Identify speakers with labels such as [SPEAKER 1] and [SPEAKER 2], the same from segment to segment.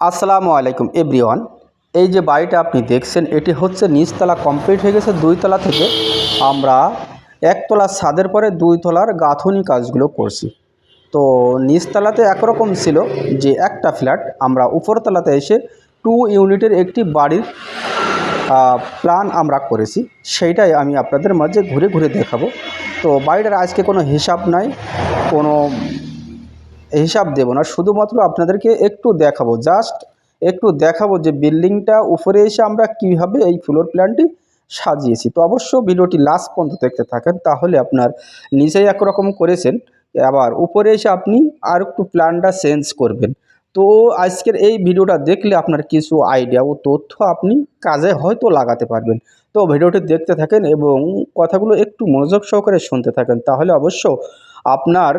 [SPEAKER 1] আসসালামু আলাইকুম, এভরিওয়ান। এই যে বাড়িটা আপনি দেখছেন, এটি হচ্ছে নিচতলা, কমপ্লিট হয়ে গেছে দুই তলা থেকে। আমরা একতলা ছাদের পরে দুই তলার গাঁথনি কাজগুলো করছি। তো নিচতলাতে একরকম ছিল যে একটা ফ্ল্যাট, আমরা উপরতলাতে এসে টু ইউনিটের একটি বাড়ির প্ল্যান আমরা করেছি। সেইটাই আমি আপনাদের মাঝে ঘুরে ঘুরে দেখাবো। তো বাড়িটার আজকে কোনো হিসাব নাই, কোনো হিসাব দেবো না, শুধুমাত্র আপনাদেরকে একটু দেখাবো। জাস্ট একটু দেখাবো যে বিল্ডিংটা উপরে এসে আমরা কীভাবে এই ফ্লোর প্ল্যানটি সাজিয়েছি। তো অবশ্য ভিডিওটি লাস্ট পর্যন্ত দেখতে থাকেন, তাহলে আপনার নিজেই একরকম করেছেন। আবার উপরে এসে আপনি আর একটু প্ল্যানটা চেঞ্জ করবেন। তো আজকের এই ভিডিওটা দেখলে আপনার কিছু আইডিয়া ও তথ্য আপনি কাজে হয়তো লাগাতে পারবেন। তো ভিডিওটি দেখতে থাকেন এবং কথাগুলো একটু মনোযোগ সহকারে শুনতে থাকেন, তাহলে অবশ্য আপনার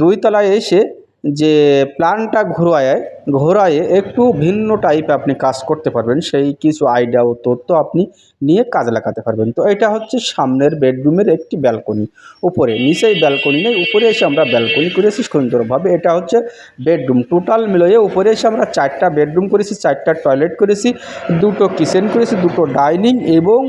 [SPEAKER 1] দুই তলায় এসে যে প্ল্যানটা ঘোরায় ঘোরায়ে একটু ভিন্ন টাইপে আপনি কাজ করতে পারবেন, সেই কিছু আইডিয়া ও তথ্য আপনি নিয়ে কাজে লাগাতে পারবেন। তো এটা হচ্ছে সামনের বেডরুমের একটি ব্যালকনি উপরে, নিচেই ব্যালকনি নেই, উপরে এসে আমরা ব্যালকনি করেছি সুন্দরভাবে। এটা হচ্ছে বেডরুম টোটাল মিলিয়ে উপরে এসে আমরা চারটা বেডরুম করেছি, চারটা টয়লেট করেছি, দুটো কিচেন করেছি, দুটো ডাইনিং এবং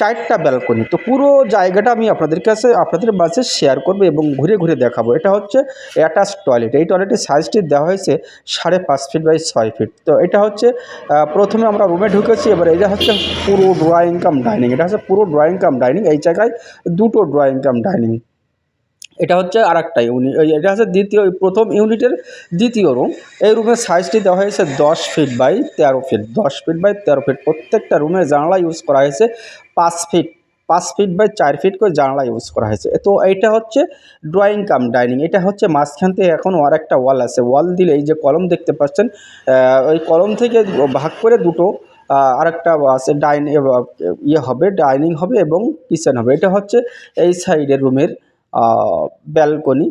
[SPEAKER 1] চারটা ব্যালকনি তো পুরো জায়গাটা আমি আপনাদের কাছে, আপনাদের মাঝে শেয়ার করব এবং ঘুরে ঘুরে দেখাবো। এটা হচ্ছে অ্যাটাচ টয়লেট এই টয়লেটের সাইজটি দেওয়া হয়েছে সাড়ে পাঁচ ফিট বাই ছয় ফিট তো এটা হচ্ছে প্রথমে আমরা রুমে ঢুকেছি, এবার এটা হচ্ছে পুরো ড্রয়িং কাম ডাইনিং এটা হচ্ছে পুরো ড্রয়িং কাম ডাইনিং এই জায়গায় দুটো ড্রয়িং কাম ডাইনিং এটা হচ্ছে আর একটা ইউনিট এটা হচ্ছে দ্বিতীয় প্রথম ইউনিটের দ্বিতীয় রুম এই রুমের সাইজটি দেওয়া হয়েছে দশ ফিট বাই তেরো ফিট দশ ফিট বাই তেরো ফিট প্রত্যেকটা রুমের জানলা ইউজ করা হয়েছে পাঁচ ফিট পাঁচ ফিট বাই চার ফিট করে জানলা ইউজ করা হয়েছে। তো এইটা হচ্ছে ড্রয়িং কাম ডাইনিং এটা হচ্ছে মাঝখান থেকে এখনও আর একটা ওয়াল আছে। ওয়াল দিলে এই যে কলম দেখতে পাচ্ছেন ওই কলম থেকে ভাগ করে দুটো আরেকটা আছে ডাইন ইয়ে হবে ডাইনিং হবে এবং কিচেন হবে। এটা হচ্ছে এই সাইডের রুমের ব্যালকনি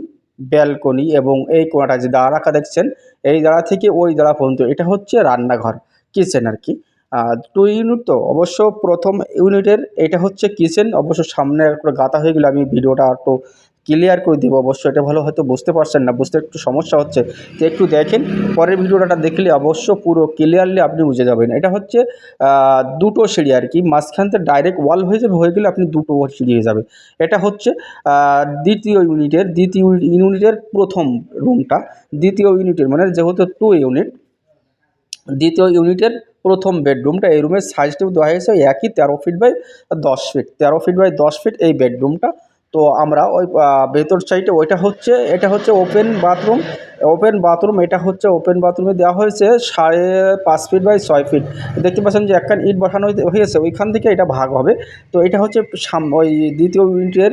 [SPEAKER 1] ব্যালকনি এবং এই কোণাটা যে দাঁড়া রাখা দেখছেন, এই দাঁড়া থেকে ওই দাঁড়া পর্যন্ত। এটা হচ্ছে রান্নাঘর কিচেন আর কি। টু ইউনিট তো অবশ্য প্রথম ইউনিটের এটা হচ্ছে কিচেন। অবশ্য সামনে একটা গাঁথা হয়ে গেলে আমি ভিডিওটা একটু ক্লিয়ার করে দেবো। অবশ্য এটা ভালো হয়তো বুঝতে পারছেন না, বুঝতে একটু সমস্যা হচ্ছে। তো একটু দেখেন, পরের ভিডিওটা দেখলে অবশ্য পুরো ক্লিয়ারলি আপনি বুঝে যাবেন। এটা হচ্ছে দুটো সিঁড়ি আর কি। মাঝখান থেকে ডাইরেক্ট ওয়াল হয়ে যাবে, হয়ে গেলে আপনি দুটো সিঁড়ি হয়ে যাবে এটা হচ্ছে দ্বিতীয় ইউনিটের দ্বিতীয় ইউনিটের প্রথম রুমটা দ্বিতীয় ইউনিটের মানে যেহেতু টু ইউনিট দ্বিতীয় ইউনিটের প্রথম বেডরুমটা, এই রুমের সাইজটাও দেওয়া হয়েছে একই তেরো ফিট বাই দশ ফিট তেরো ফিট বাই দশ ফিট এই বেডরুমটা। তো আমরা ওই ভেতর সাইডে ওইটা হচ্ছে, এটা হচ্ছে ওপেন বাথরুম ওপেন বাথরুম এটা হচ্ছে ওপেন বাথরুমে দেওয়া হয়েছে সাড়ে পাঁচ ফিট বাই ছয় ফিট দেখতে পাচ্ছেন যে একখান ইট বসানো হয়ে- হয়েছে, ওইখান থেকে এটা ভাগ হবে। তো এটা হচ্ছে সাম, ওই দ্বিতীয় ইউনিটের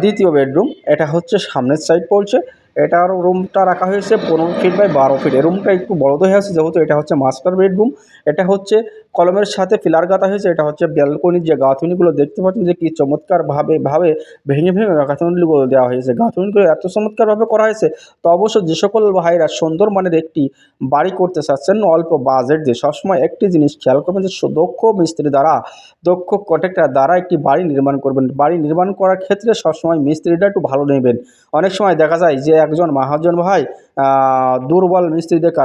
[SPEAKER 1] দ্বিতীয় বেডরুম। এটা হচ্ছে সামনের সাইড পড়ছে। এটার রুমটা রাখা হয়েছে পনেরো ফিট বাই বারো ফিট রুমটা একটু বড় হয়ে আছে, যেহেতু এটা হচ্ছে মাস্টার বেডরুম এটা হচ্ছে কলমের সাথে পিলার গাঁথা হয়েছে, এটা হচ্ছে ব্যালকনির যে গাঁথনিগুলো দেখতে পাচ্ছেন যে কি চমৎকারভাবে, ভাবে ভেঙে ভেঙে গাঁথনিগুলো দেওয়া হয়েছে। গাঁথনিগুলো এত চমৎকারভাবে করা হয়েছে তো অবশ্য যে সকল ভাইরা সুন্দর মানের একটি বাড়ি করতে চাচ্ছেন, অল্প বাজেট দিয়ে সবসময় একটি জিনিস খেয়াল করবেন যে দক্ষ মিস্ত্রি দ্বারা, দক্ষ কন্ট্রাক্টর দ্বারা একটি বাড়ি নির্মাণ করবেন। বাড়ি নির্মাণ করার ক্ষেত্রে সবসময় মিস্ত্রিটা একটু ভালো নেবেন। অনেক সময় দেখা যায় যে একজন মহাজন ভাই দুর্বল মিস্ত্রিদের কাজ